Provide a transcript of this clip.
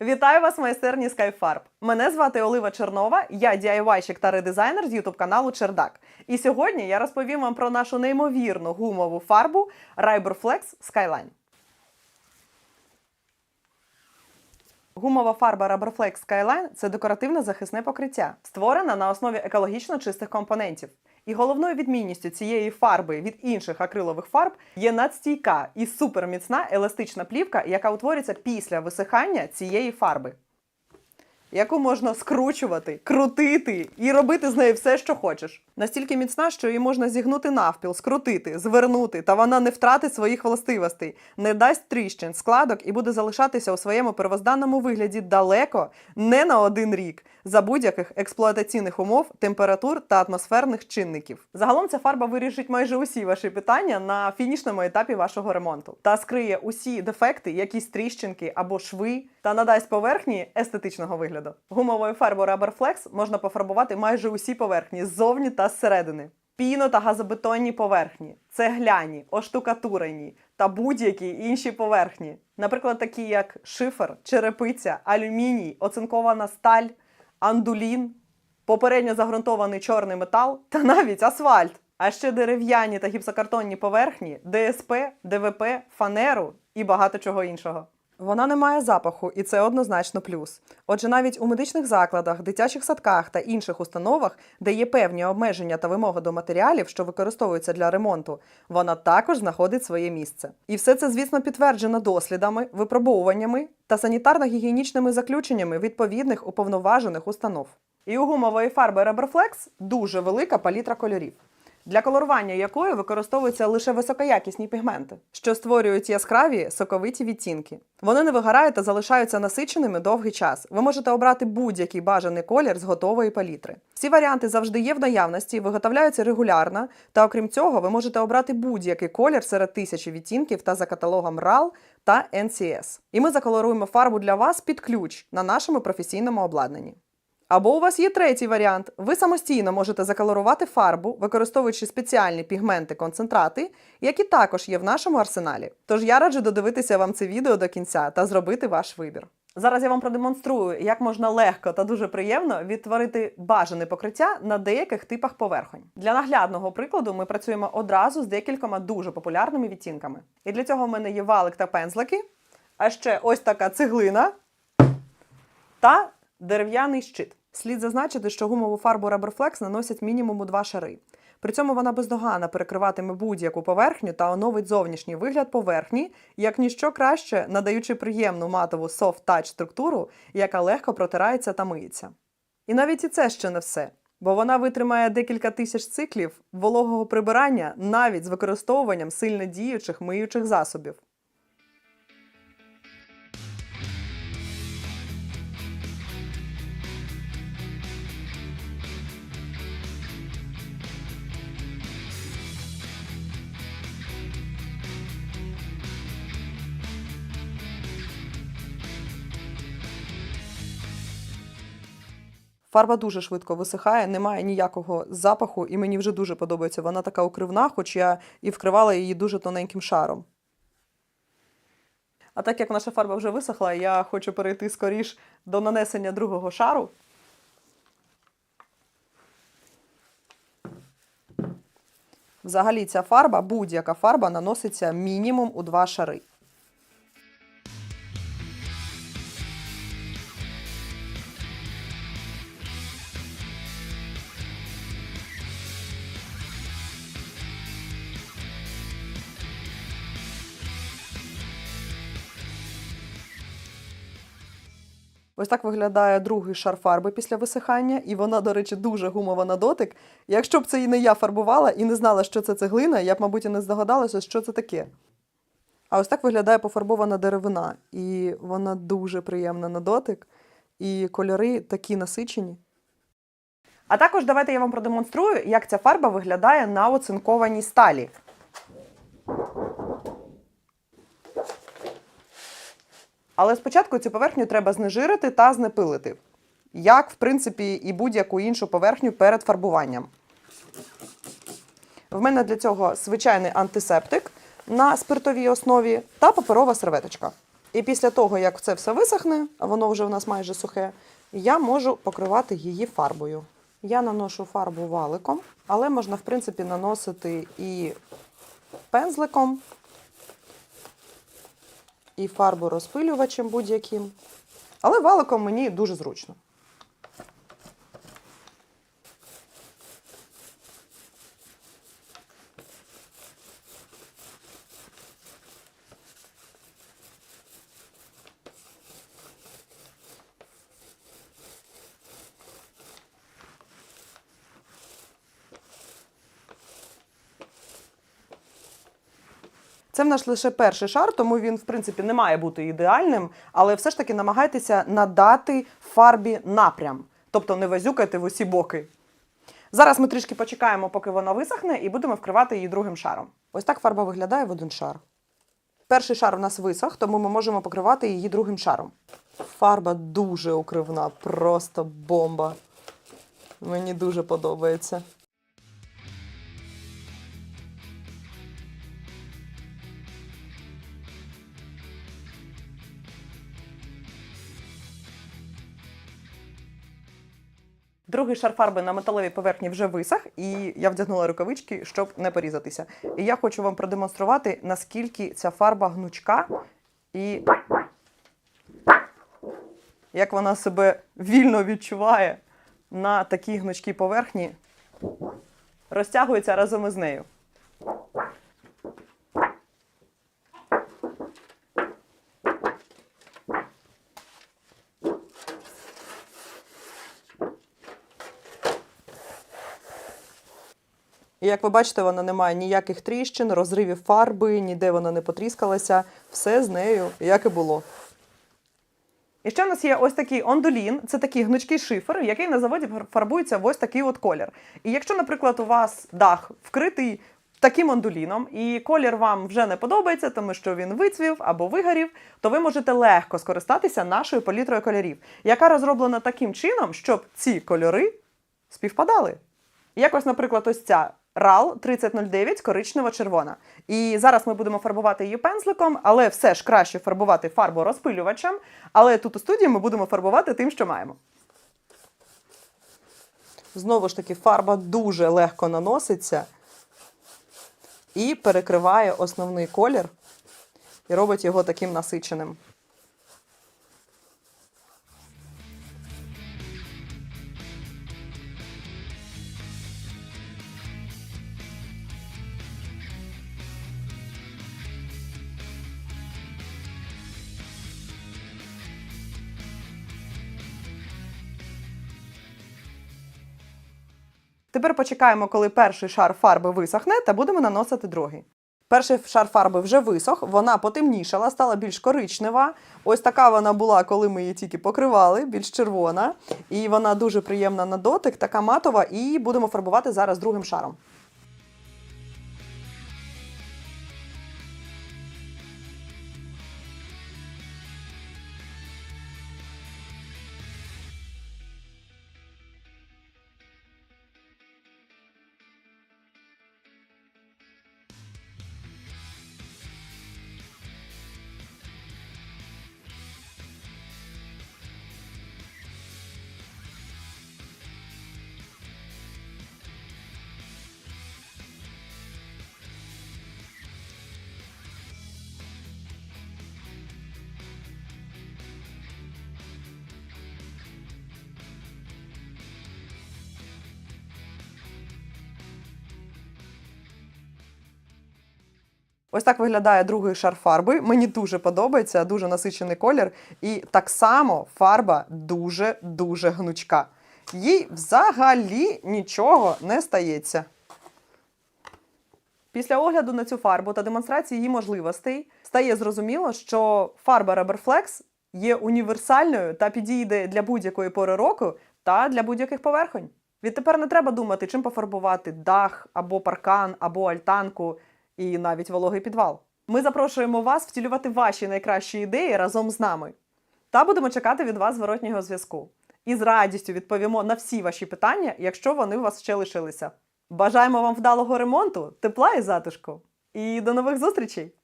Вітаю вас, майстерні Skyfarb. Мене звати Олива Чернова, я DIY-щик та редизайнер з ютуб каналу Чердак. І сьогодні я розповім вам про нашу неймовірну гумову фарбу Ryberflex Skyline. Гумова фарба Rubberflex Skyline – це декоративне захисне покриття, створена на основі екологічно чистих компонентів. І головною відмінністю цієї фарби від інших акрилових фарб є надстійка і суперміцна еластична плівка, яка утворюється після висихання цієї фарби яку можна скручувати, крутити і робити з нею все, що хочеш. Настільки міцна, що її можна зігнути навпіл, скрутити, звернути, та вона не втратить своїх властивостей, не дасть тріщин, складок і буде залишатися у своєму первозданному вигляді далеко, не на один рік, за будь-яких експлуатаційних умов, температур та атмосферних чинників. Загалом ця фарба вирішить майже усі ваші питання на фінішному етапі вашого ремонту та скриє усі дефекти, якісь тріщинки або шви, та надасть поверхні естетичного вигляду. Гумовою фарбою Rubberflex можна пофарбувати майже усі поверхні ззовні та зсередини. Піно та газобетонні поверхні, цегляні, оштукатурені та будь-які інші поверхні. Наприклад, такі як шифер, черепиця, алюміній, оцинкована сталь, андулін, попередньо загрунтований чорний метал та навіть асфальт. А ще дерев'яні та гіпсокартонні поверхні, ДСП, ДВП, фанеру і багато чого іншого. Вона не має запаху, і це однозначно плюс. Отже, навіть у медичних закладах, дитячих садках та інших установах, де є певні обмеження та вимоги до матеріалів, що використовуються для ремонту, вона також знаходить своє місце. І все це, звісно, підтверджено дослідами, випробовуваннями та санітарно-гігієнічними заключеннями відповідних уповноважених установ. І у гумової фарби Rubberflex дуже велика палітра кольорів для колорування якої використовуються лише високоякісні пігменти, що створюють яскраві соковиті відтінки. Вони не вигорають та залишаються насиченими довгий час. Ви можете обрати будь-який бажаний колір з готової палітри. Всі варіанти завжди є в наявності, виготовляються регулярно, та окрім цього, ви можете обрати будь-який колір серед тисячі відтінків та за каталогом RAL та NCS. І ми заколоруємо фарбу для вас під ключ на нашому професійному обладнанні. Або у вас є третій варіант. Ви самостійно можете заколорувати фарбу, використовуючи спеціальні пігменти-концентрати, які також є в нашому арсеналі. Тож я раджу додивитися вам це відео до кінця та зробити ваш вибір. Зараз я вам продемонструю, як можна легко та дуже приємно відтворити бажане покриття на деяких типах поверхонь. Для наглядного прикладу ми працюємо одразу з декількома дуже популярними відтінками. І для цього в мене є валик та пензлики, а ще ось така цеглина та дерев'яний щит. Слід зазначити, що гумову фарбу Rubberflex наносять мінімум у два шари. При цьому вона бездоганно перекриватиме будь-яку поверхню та оновить зовнішній вигляд поверхні, як ніщо краще, надаючи приємну матову soft-touch структуру, яка легко протирається та миється. І навіть і це ще не все, бо вона витримає декілька тисяч циклів вологого прибирання навіть з використовуванням сильно діючих миючих засобів. Фарба дуже швидко висихає, немає ніякого запаху, і мені вже дуже подобається. Вона така укривна, хоч я і вкривала її дуже тоненьким шаром. А так як наша фарба вже висохла, я хочу перейти скоріш до нанесення другого шару. Взагалі, ця фарба, будь-яка фарба, наноситься мінімум у два шари. Ось так виглядає другий шар фарби після висихання, і вона, до речі, дуже гумова на дотик. Якщо б це і не я фарбувала і не знала, що це цеглина, я б, мабуть, і не здогадалася, що це таке. А ось так виглядає пофарбована деревина, і вона дуже приємна на дотик, і кольори такі насичені. А також давайте я вам продемонструю, як ця фарба виглядає на оцинкованій сталі. Але спочатку цю поверхню треба знежирити та знепилити, як, в принципі, і будь-яку іншу поверхню перед фарбуванням. В мене для цього звичайний антисептик на спиртовій основі та паперова серветочка. І після того, як це все висохне, воно вже в нас майже сухе, я можу покривати її фарбою. Я наношу фарбу валиком, але можна, в принципі, наносити і пензликом, і фарбу розпилювачем будь-яким. Але валиком мені дуже зручно. Це в нас лише перший шар, тому він, в принципі, не має бути ідеальним, але все ж таки намагайтеся надати фарбі напрям, тобто не вазюкайте в усі боки. Зараз ми трішки почекаємо, поки вона висохне, і будемо вкривати її другим шаром. Ось так фарба виглядає в один шар. Перший шар у нас висох, тому ми можемо покривати її другим шаром. Фарба дуже укривна, просто бомба. Мені дуже подобається. Другий шар фарби на металевій поверхні вже висах, і я вдягнула рукавички, щоб не порізатися. І я хочу вам продемонструвати, наскільки ця фарба гнучка і як вона себе вільно відчуває на такій гнучкій поверхні, розтягується разом із нею. І як ви бачите, вона не має ніяких тріщин, розривів фарби, ніде вона не потріскалася. Все з нею, як і було. І ще в нас є ось такий ондулін, це такий гнучкий шифер, який на заводі фарбується в ось такий от колір. І якщо, наприклад, у вас дах вкритий таким ондуліном, і колір вам вже не подобається, тому що він вицвів або вигорів, то ви можете легко скористатися нашою палітрою кольорів, яка розроблена таким чином, щоб ці кольори співпадали. Як ось, наприклад, ось ця RAL 3009 коричнево-червона. І зараз ми будемо фарбувати її пензликом, але все ж краще фарбувати фарбу розпилювачем. Але тут у студії ми будемо фарбувати тим, що маємо. Знову ж таки, фарба дуже легко наноситься і перекриває основний колір і робить його таким насиченим. Тепер почекаємо, коли перший шар фарби висохне, та будемо наносити другий. Перший шар фарби вже висох, вона потемнішала, стала більш коричнева. Ось така вона була, коли ми її тільки покривали, більш червона. І вона дуже приємна на дотик, така матова, і будемо фарбувати зараз другим шаром. Ось так виглядає другий шар фарби. Мені дуже подобається, дуже насичений колір. І так само фарба дуже-дуже гнучка. Їй взагалі нічого не стається. Після огляду на цю фарбу та демонстрації її можливостей стає зрозуміло, що фарба Rubberflex є універсальною та підійде для будь-якої пори року та для будь-яких поверхонь. Відтепер не треба думати, чим пофарбувати дах або паркан, або альтанку і навіть вологий підвал. Ми запрошуємо вас втілювати ваші найкращі ідеї разом з нами. Та будемо чекати від вас зворотнього зв'язку. І з радістю відповімо на всі ваші питання, якщо вони у вас ще лишилися. Бажаємо вам вдалого ремонту, тепла і затишку. І до нових зустрічей!